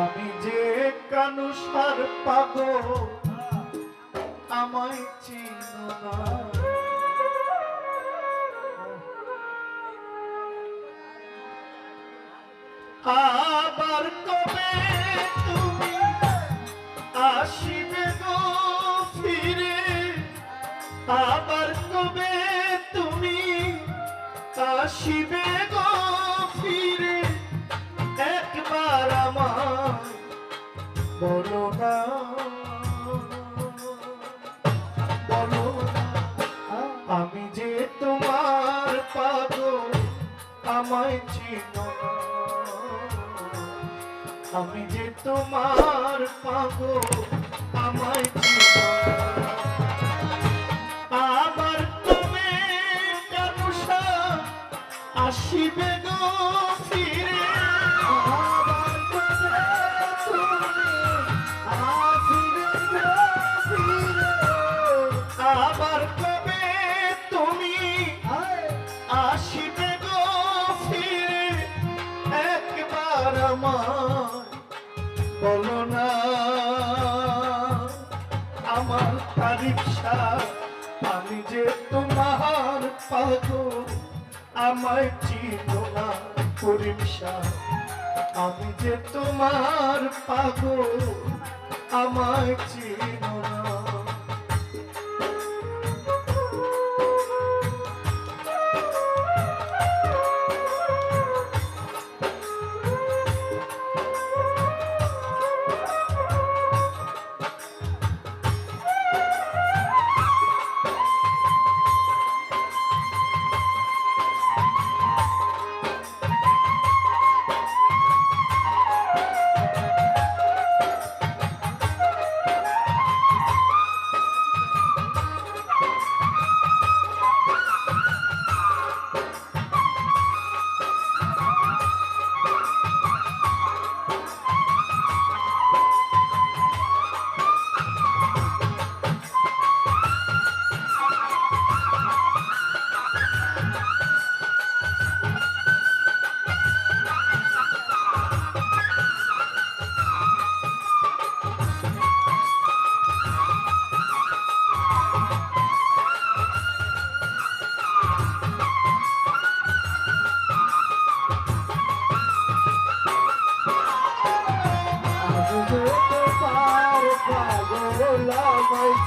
আমি যে কানুসার পাব, আমায় চিনো না। আবার কবে তুমি আসিবে গো ফিরে? আবার কবে তুমি আসিবে গো ফিরে? বলো না, বলো আমি যে তোমার পাগল, আমায় চিনো আমি যে তোমার পাগল, আমায় চিনো আমায় চিত না পরিমশা আমি যে তোমার পাগল আমায় চিনো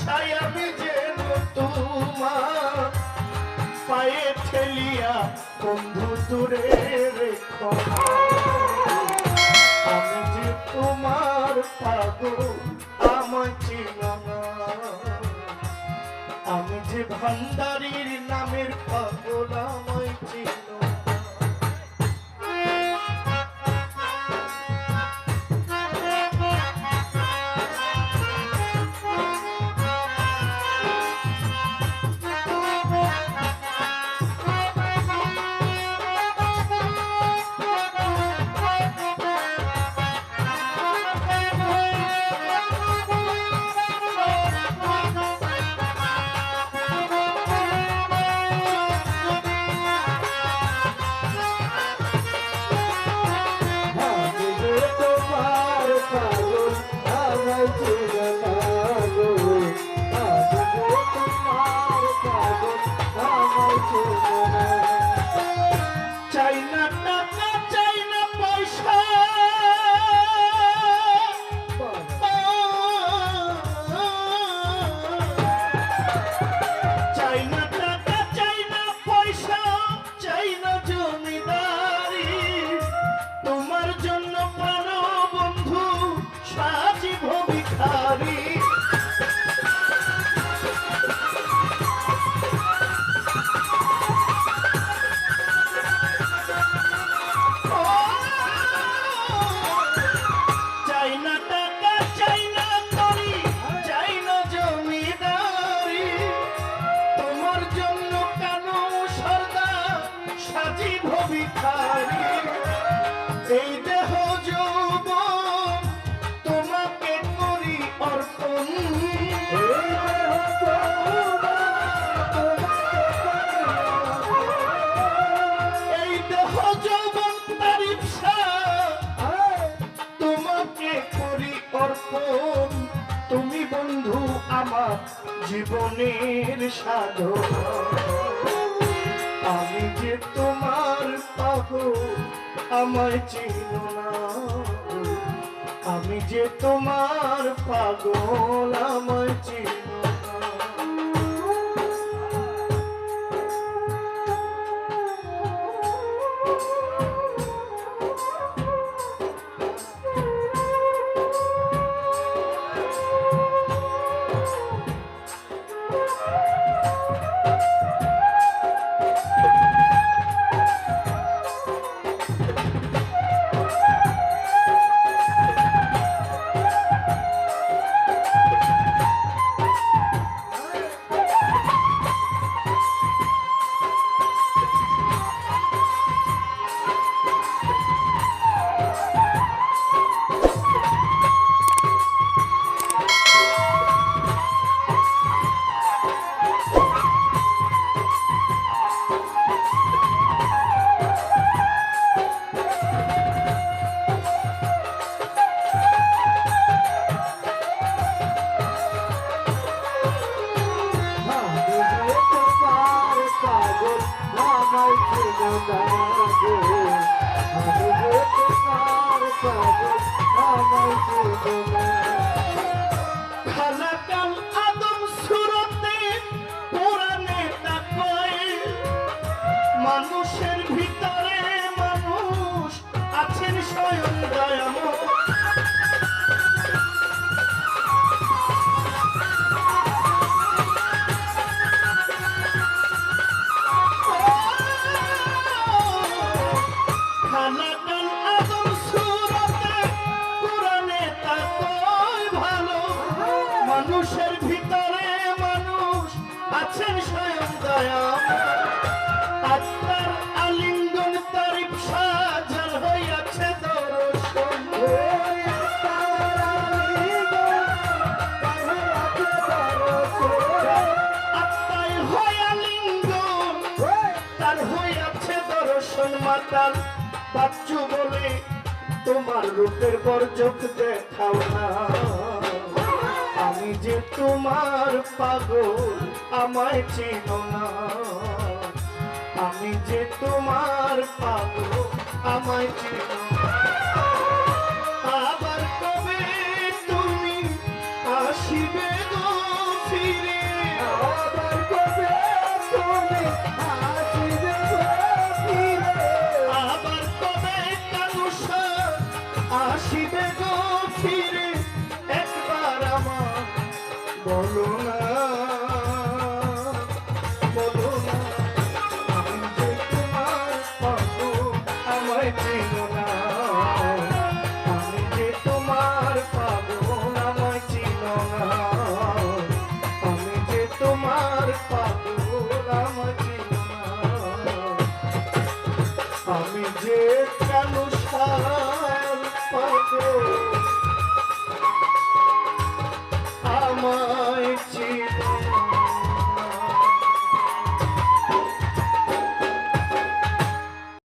শাহ আমি যেন তোমার পায়ে ঠেলিয়া বন্ধু দূরে রেখো। আমি যে তোমার পাগল আমার চিনো আমি যে ভান্ডারির নামের পাগল, আমায় চিনো ভিখারি এই দেহ যৌবন তোমাকে করি তোমাকে করি তুমি বন্ধু আমার জীবনের সাধন আমি যে তোমার পাগল আমায় চিনো না। আমি যে তোমার পাগল আমায় চিনো না। খালাকাল আত্মার আলিঙ্গন তারিফ সাজাল হইয়াছে দর্শন আত্মায় হয় আলিঙ্গন তার হইয়াছে দর্শন মাতাল। বাচ্চু বলে তোমার রূপের পর চোখ দেখাও না। আমি যে তোমার পাগল আমায় চিনো না। আমি যে তোমার পাগল, আমায়। আবার কবে তুমি আসিবে গো আবার কবে তুমি আসিবে একবার বলো না।